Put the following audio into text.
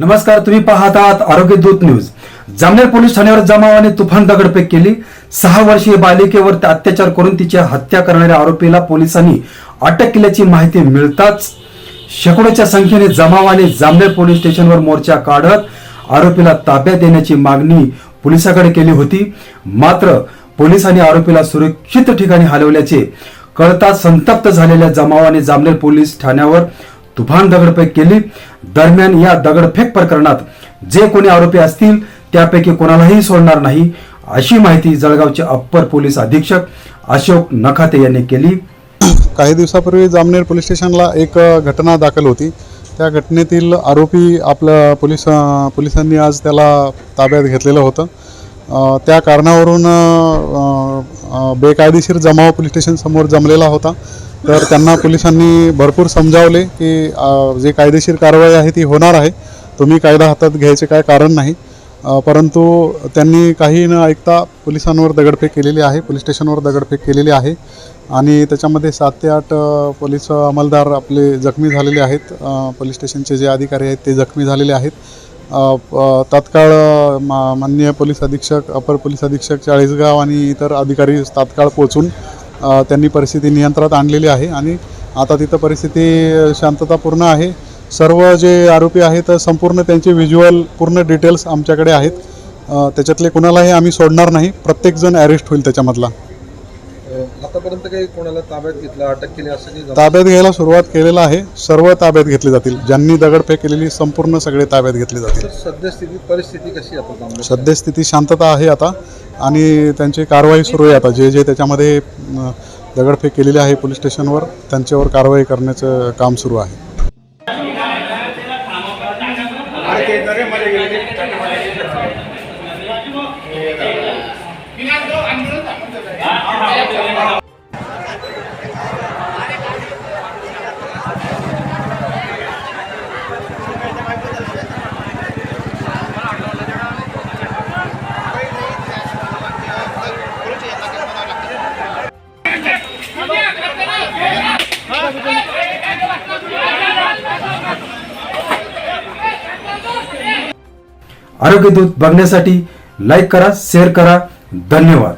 नमस्कार तुम्ही पाहत आहात आरोग्य दूत न्यूज. जामनेर पोलीस ठाण्यावर जमावाने तुफान दगडफेक केली. सहा वर्षीय बालिकेवर अत्याचार करून तिची हत्या करणाऱ्या आरोपीला पोलिसांनी अटक केल्याची माहिती मिळताच शेकडोच्या संख्येने जमावाने जामनेर पोलीस स्टेशनवर मोर्चा काढत आरोपीला ताब्यात देण्याची मागणी पोलिसाकडे केली होती. मात्र पोलिसांनी आरोपीला सुरक्षित ठिकाणी हलवल्याचे कळताच संतप्त झालेल्या जमावाने जामनेर पोलीस ठाण्यावर तुफान दगडफेक केली. दरम्यान या दगडफेक प्रकरणात जे कोणी आरोपी असतील त्यापैकी कोणालाही सोडणार नाही अशी माहिती जळगावचे अप्पर पोलीस अधीक्षक अशोक नखाते यांनी केली. काही दिवसापूर्वी जामनेर पोलीस स्टेशनला एक घटना दाखल होती. त्या घटनेतील आरोपी आपल्या पोलीस पोलिसांनी आज त्याला ताब्यात घेतलेलं होतं. त्या कारणावरून बेकायदेशीर जमाव पोलीस स्टेशनसमोर जमलेला होता. तर त्यांना पोलिसांनी भरपूर समजावले की जे कायदेशीर कारवाई आहे ती होणार आहे. तुम्ही कायदा हातात घ्यायचे काय कारण नाही. परंतु त्यांनी काही न ऐकता पोलिसांवर दगडफेक केलेली आहे पोलीस स्टेशनवर दगडफेक केलेली आहे. आणि त्याच्यामध्ये सात ते आठ पोलीस अंमलदार आपले जखमी झालेले आहेत. पोलीस स्टेशनचे जे अधिकारी आहेत ते जखमी झालेले आहेत. तात्काळ मा माननीय पोलीस अधीक्षक अपर पोलीस अधीक्षक चाळीसगाव आणि इतर अधिकारी तात्काळ पोचून त्यांनी परिस्थिती नियंत्रणात आणलेली आहे आणि आता तिथं परिस्थिती शांततापूर्ण आहे. सर्व जे आरोपी आहेत संपूर्ण त्यांचे व्हिज्युअल पूर्ण डिटेल्स आमच्याकडे आहेत. त्याच्यातले कुणालाही आम्ही सोडणार नाही. प्रत्येकजण अरेस्ट होईल त्याच्यामधला. आतापर्यंत काही कोणाला ताब्यात घेतलं अटक केली असं काही ताब्यात घ्यायला सुरुवात केलेला आहे. सर्व ताब्यात घेतले जातील. ज्यांनी दगडफेक केलेली संपूर्ण सगळे ताब्यात घेतले जातील. सद्यस्थिती परिस्थिती कशी आहे आता सद्यस्थिती शांतता आहे आता. आणि त्यांची कारवाई सुरू आहे आता. जे जे त्याच्यामध्ये दगडफेक केलेली आहे पोलीस स्टेशनवर त्यांच्यावर कारवाई करण्याचं काम सुरू आहे. दूत बघण्यासाठी लाईक करा शेअर करा. धन्यवाद.